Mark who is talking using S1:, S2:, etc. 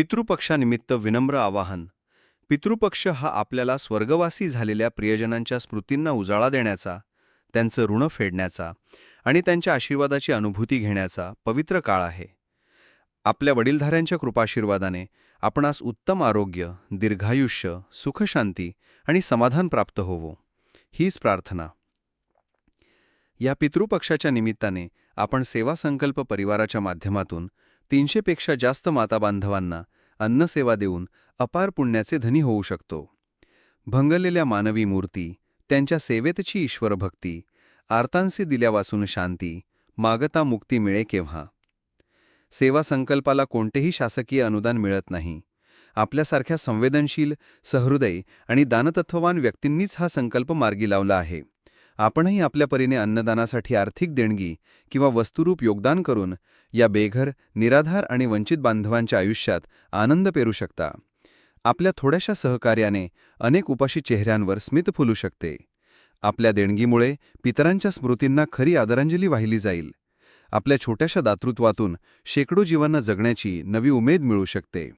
S1: पितृपक्षानिमित्त विनम्र आवाहन. पितृपक्ष हा आपल्याला स्वर्गवासी झालेल्या प्रियजनांच्या स्मृतींना उजाळा देण्याचा त्यांचं ऋण फेडण्याचा आणि त्यांच्या आशीर्वादाची अनुभूती घेण्याचा पवित्र काळ आहे. आपल्या वडीलधाऱ्यांच्या कृपाशीर्वादाने आपणास उत्तम आरोग्य दीर्घायुष्य सुखशांती आणि समाधान प्राप्त होवो. हीच प्रार्थना. या पितृपक्षाच्या निमित्ताने आपण सेवा संकल्प परिवाराच्या माध्यमातून तीनशेपेक्षा जास्त माताबांधवांना अन्नसेवा देऊन अपार पुण्याचे धनी होऊ शकतो. भंगलेल्या मानवी मूर्ती त्यांच्या सेवेतची ईश्वरभक्ती आर्तांसी दिल्यावासून शांती मागता मुक्ती मिळे केव्हा? सेवा संकल्पाला कोणतेही शासकीय अनुदान मिळत नाही. आपल्यासारख्या संवेदनशील सहृदय आणि दानतत्ववान व्यक्तींनीच हा संकल्प मार्गी लावला आहे. आपणही आपल्या परीने अन्नदानासाठी आर्थिक देणगी किंवा वस्तुरूप योगदान करून या बेघर निराधार आणि वंचित बांधवांच्या आयुष्यात आनंद पेरू शकता. आपल्या थोड्याशा सहकार्याने अनेक उपाशी चेहऱ्यांवर स्मित फुलू शकते. आपल्या देणगीमुळे पितरांच्या स्मृतींना खरी आदरांजली वाहिली जाईल. आपल्या छोट्याशा दातृत्वातून शेकडो जीवांना जगण्याची नवी उमेद मिळू शकते.